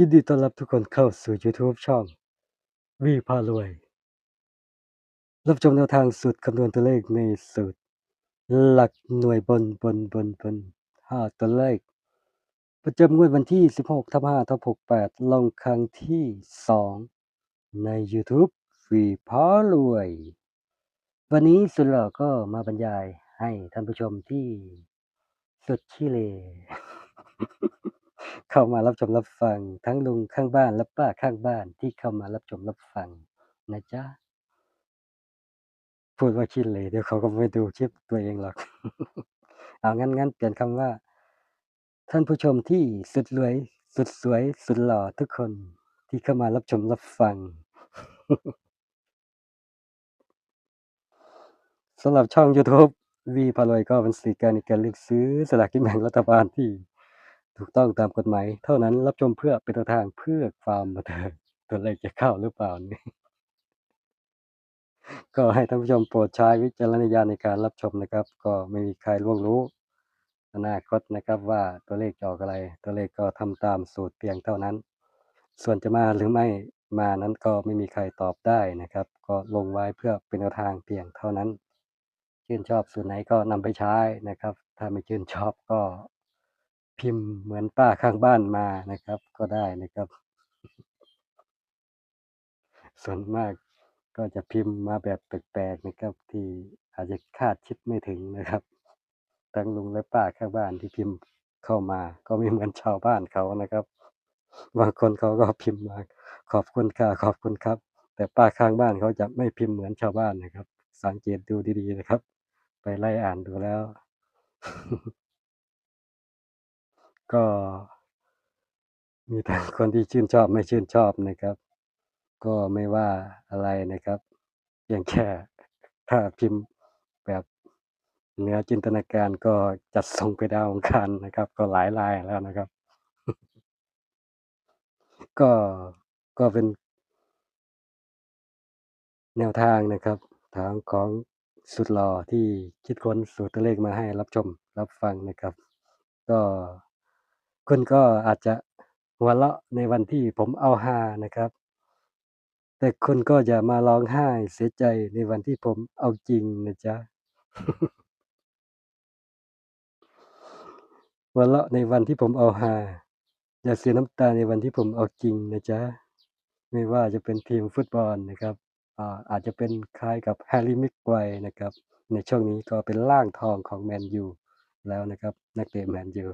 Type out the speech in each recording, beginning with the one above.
ยินดีต้อนรับทุกคนเข้าสู่ YouTube ช่องวีพารวย รับชมแนวทางสูตรคำนวณตัวเลขในสูตร หลักหน่วยบนบนบนบนห้าตัวเลข ประจำงวดวันที่ 16ทับ5ทับ68 ลงครั้งที่ 2 ใน YouTube วีพารวย วันนี้สุดหล่อก็มาบรรยายให้ท่านผู้ชมที่สุดขี้เล เข้ามารับชมรับฟัง ทั้งลุงข้างบ้านและป้าข้างบ้านที่เข้ามารับชมรับฟังนะจ๊ะพูดว่าขี้เหร่เดี๋ยวเขาก็ไม่ดูคลิปตัวเองหรอก เอางั้นงั้นเปลี่ยนคำว่า ท่านผู้ชมที่สุดรวย สุดสวย สุดหล่อทุกคนที่เข้ามารับชมรับฟังสำหรับช่อง YouTube วีพารวยก็เป็นสื่อการในการเลือกซื้อสลากกินแบ่งรัฐบาลที่ ถูกต้องตามกฎหมายเท่านั้นรับชมเพื่อเป็นแนวทางเพื่อความบันเทิงตัวเลขจะเข้าหรือเปล่านี่ก็ให้ท่านผู้ชมโปรดใช้วิจารณญาณในการรับชมนะครับ ก็ไม่มีใครล่วงรู้อนาคตนะครับว่าตัวเลขจะออกอะไร ตัวเลขก็ทำตามสูตรเพียงเท่านั้น ส่วนจะมาหรือไม่มานั้นก็ไม่มีใครตอบได้นะครับ ก็ลงไว้เพื่อเป็นแนวทางเพียงเท่านั้น ชื่นชอบสูตรไหนก็นำไปใช้นะครับ ถ้าไม่ชื่นชอบก็ พิมพ์เหมือนป้าข้างบ้านมานะครับ ก็ได้นะครับ ส่วนมากก็จะพิมพ์มาแบบแปลกๆนะครับ ที่อาจจะคาดคิดไม่ถึงนะครับ ทั้งลุงและป้าข้างบ้านที่พิมพ์เข้ามา ก็ไม่เหมือนชาวบ้านเขานะครับบางคนเขาก็พิมพ์มาขอบคุณค่ะขอบคุณครับ แต่ป้าข้างบ้านเขาจะไม่พิมพ์เหมือนชาวบ้านนะครับ สังเกตดูดีๆนะครับ ไปไล่อ่านดูแล้ว ก็มีทั้งคนที่ชื่นชอบไม่ชื่นชอบนะครับ ก็ไม่ว่าอะไรนะครับเพียงแค่ถ้าพิมพ์แบบเหนือจินตนาการก็จัดส่งไปดาวองคารนะครับ ก็หลายรายแล้วนะครับ ก็ก็เป็นแนวทางนะครับทางของสุดหล่อที่คิดค้นสูตรตัวเลขมาให้รับชมรับฟังนะครับ ก็ คุณก็อาจจะหัวเราะในวันที่ผมเอาฮานะครับ แต่คุณก็อย่ามาร้องไห้เสียใจในวันที่ผมเอาจริงนะจ๊ะหัวเราะในวันที่ผมเอาฮาอย่าเสียน้ำตาในวันที่ผมเอาจริงนะจ๊ะไม่ว่าจะเป็นทีมฟุตบอลนะครับอาจจะเป็นคล้ายกับแฮร์รี่มิกไวร์นะครับ ในช่วงนี้ก็เป็นร่างทองของแมนยูแล้วนะครับ นักเตะแมนยู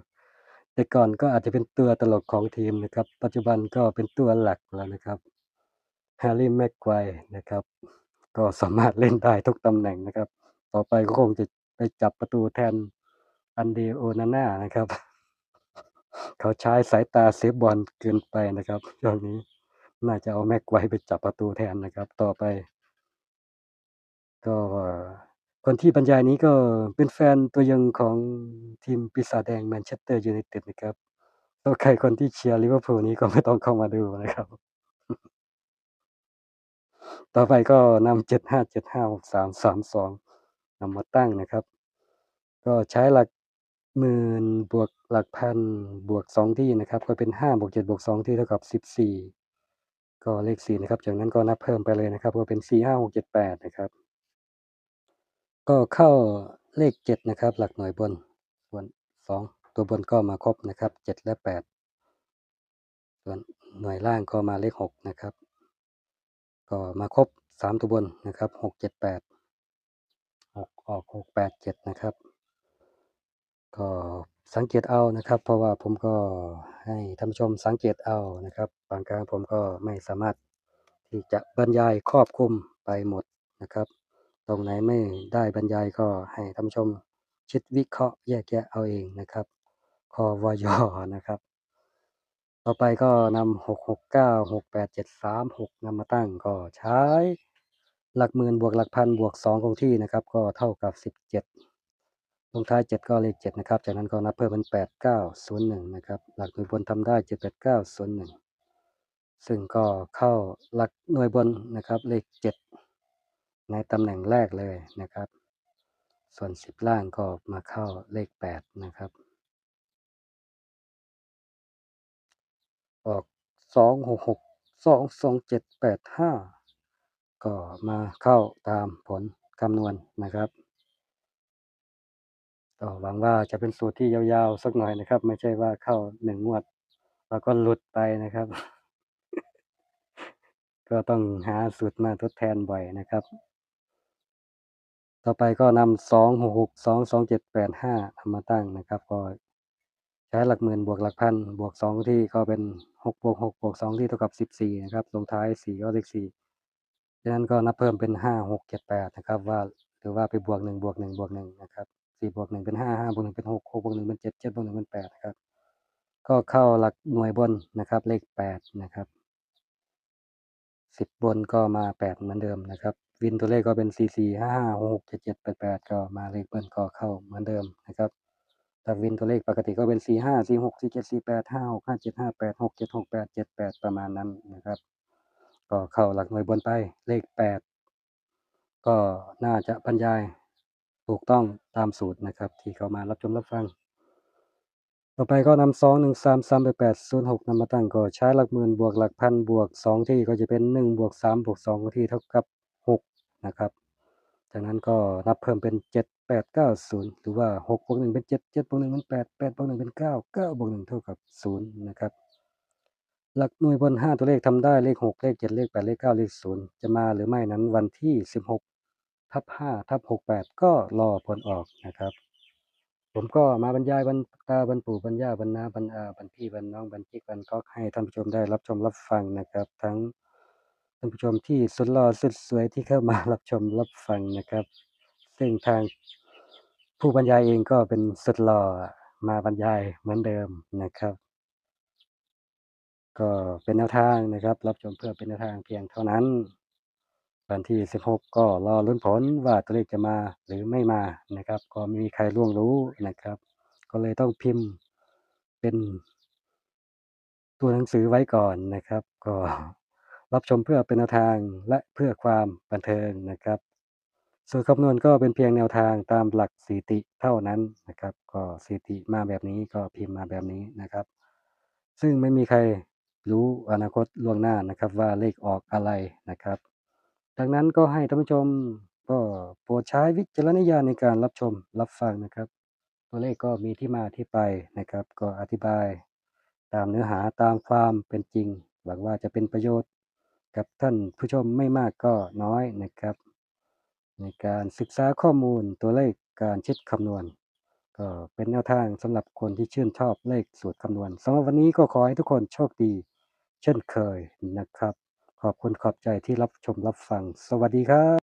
แต่ก่อนก็อาจจะเป็นตัวตลกของทีมนะครับ ปัจจุบันก็เป็นตัวหลักแล้วนะครับแฮร์รี่แม็กไกวร์นะครับ ก็สามารถเล่นได้ทุกตำแหน่งนะครับ ต่อไปก็คงจะไปจับประตูแทนอันเดโอนาน่านะครับ เขาใช้สายตาเซฟบอลเกินไปนะครับช่วงนี้น่าจะเอาแม็กไว้ไปจับประตูแทนนะครับ ต่อไป ก็ คนที่บรรยายนี้ก็เป็นแฟนตัวยงของทีมปีศาจแดงแมนเชสเตอร์ยูไนเต็ดนะครับถ้าใครคนที่เชียร์ลิเวอร์พูลนี้ก็ไม่ต้องเข้ามาดูนะครับ ต่อไปก็นำเจ็ดห้าเจ็ดห้าหกสามสามสองนำมาตั้งนะครับ ก็ใช้หลักหมื่นบวกหลักพันบวกสองที่นะครับ ก็เป็นห้าบวกเจ็ดบวกสองที่เท่ากับสิบสี่ก็เลขสี่นะครับ จากนั้นก็นับเพิ่มไปเลยนะครับ ก็เป็นสี่ห้าหกเจ็ดแปดนะครับ ก็เข้าเลขเจ็ดนะครับ หลักหน่วยบนส่วนสองตัวบนก็มาครบนะครับเจ็ดและแปดส่วนหน่วยล่างก็มาเลขหกนะครับ ก็มาครบสามตัวบนนะครับหกเจ็ดแปดหกออกหกแปดเจ็ดนะครับ ก็สังเกตเอานะครับ เพราะว่าผมก็ให้ท่านผู้ชมสังเกตเอานะครับ บางครั้งผมก็ไม่สามารถที่จะบรรยายครอบคลุมไปหมดนะครับ ตรงไหนไม่ได้บรรยายก็ให้ท่านชมคิดวิเคราะห์แยกแยะเอาเองนะครับคอวยอนะครับ ต่อไปก็นำหกหกเก้าหกแปดเจ็ดสามหกนำมาตั้งก็ใช้ หลักหมื่นบวกหลักพันบวกสองคงที่นะครับ ก็เท่ากับสิบเจ็ดลงท้ายเจ็ดก็เลขเจ็ดนะครับ จากนั้นก็นับเพิ่มเป็นแปดเก้าศูนย์หนึ่งนะครับ หลักหน่วยบนทำได้เจ็ดแปดเก้าศูนย์หนึ่งซึ่งก็เข้าหลักหน่วยบนนะครับ เลขเจ็ด ในตำแหน่งแรกเลยนะครับ ส่วนสิบล่างก็มาเข้าเลขแปดนะครับ ออกสองหกหกสองสองเจ็ดแปดห้าก็มาเข้าตามผลคำนวณนะครับก็หวังว่าจะเป็นสูตรที่ยาวๆสักหน่อยนะครับ ไม่ใช่ว่าเข้าหนึ่งงวด แล้วก็หลุดไปนะครับ ก็ต้องหาสูตรมาทดแทนบ่อยนะครับ ต่อไปก็นำสองหกหกสองสองเจ็ดแปดห้าทำมาตั้งนะครับ ก็ใช้หลักหมื่นบวกหลักพันบวกสองที่ก็เป็นหกบวกหกบวกสองที่เท่ากับสิบสี่นะครับลงท้ายสี่ก็เลขสี่ดังนั้นก็นับเพิ่มเป็นห้าหกเจ็ดแปดนะครับ ว่าหรือว่าไปบวกหนึ่งบวกหนึ่งบวกหนึ่งนะครับสี่บวกหนึ่งเป็นห้าห้าบวกหนึ่งเป็นหกหกบวกหนึ่งเป็นเจ็ดเจ็ดบวกหนึ่งเป็นแปดนะครับ ก็เข้าหลักหน่วยบนนะครับ เลขแปดนะครับสิบบนก็มาแปดเหมือนเดิมนะครับ วินตัวเลขก็เป็นสี่สี่ห้าห้าหกเจ็ดเจ็ดแปดแปดก็มาเลขเบิ้ลก็เข้าเหมือนเดิมนะครับถ้าวินตัวเลขปกติก็เป็นสี่ห้าสี่หกสี่เจ็ดสี่แปดห้าห้าเจ็ดห้าแปดหกเจ็ดหกแปดเจ็ดแปดประมาณนั้นนะครับ ก็เข้าหลักหน่วยบนไปเลขแปดก็น่าจะบรรยายถูกต้องตามสูตรนะครับ ที่เขามารับชมรับฟัง ต่อไปก็นำสองหนึ่งสามสามไปแปดศูนย์หกนำมาตั้งก็ใช้หลักหมื่นบวกหลักพันบวกสองที่ก็จะเป็นหนึ่งบวกสามบวกสองที่เท่ากับ นะครับ จากนั้นก็นับเพิ่มเป็นเจ็ดแปดเก้าศูนย์หรือว่าหกบวกหนึ่งเป็นเจ็ดเจ็ดบวกหนึ่งเป็นแปดแปดบวกหนึ่งเป็นเก้าเก้าบวกหนึ่งเท่ากับศูนย์นะครับ หลักหน่วยบนห้าตัวเลขทำได้เลขหกเลขเจ็ดเลขแปดเลขเก้าเลขศูนย์จะมาหรือไม่นั้นวันที่สิบหกทับห้าทับหกแปดก็รอผลออกนะครับผมก็มาบรรยายบรรตาบรรปู่บรรย่าบรรณาบรรอาบรรพี่บรรน้องบรรจิกบรรก๊อกให้ท่านผู้ชมได้รับชมรับฟังนะครับ ทั้งานผู้ชมที่สุดหล่อสุดสวยที่เข้ามารับชมรับฟังนะครับ ซึ่งทางผู้บรรยายเองก็เป็นสุดหล่อมาบรรยายเหมือนเดิมนะครับ ก็เป็นแนวทางนะครับ รับชมเพื่อเป็นแนวทางเพียงเท่านั้น วันที่ 16 ก็รอลุ้นผลว่าตัวเลขจะมาหรือไม่มานะครับ ก็ไม่มีใครล่วงรู้นะครับ ก็เลยต้องพิมพ์เป็นตัวหนังสือไว้ก่อนนะครับ ก็ รับชมเพื่อเป็นแนวทางและเพื่อความบันเทิงนะครับสูตรคำนวณก็เป็นเพียงแนวทางตามหลักสติเท่านั้นนะครับ ก็สติมาแบบนี้ก็พิมพ์มาแบบนี้นะครับ ซึ่งไม่มีใครรู้อนาคตล่วงหน้านะครับว่าเลขออกอะไรนะครับ ดังนั้นก็ให้ท่านผู้ชมก็โปรดใช้วิจารณญาณในการรับชมรับฟังนะครับ ตัวเลขก็มีที่มาที่ไปนะครับ ก็อธิบาย ตามเนื้อหาตามความเป็นจริง หวังว่าจะเป็นประโยชน์ กับท่านผู้ชมไม่มากก็น้อยนะครับ ในการศึกษาข้อมูลตัวเลขการคิดคำนวณ ก็เป็นแนวทางสำหรับคนที่ชื่นชอบเลขสูตรคำนวณสำหรับวันนี้ก็ขอให้ทุกคนโชคดี เช่นเคยนะครับ ขอบคุณขอบใจที่รับชมรับฟัง สวัสดีครับ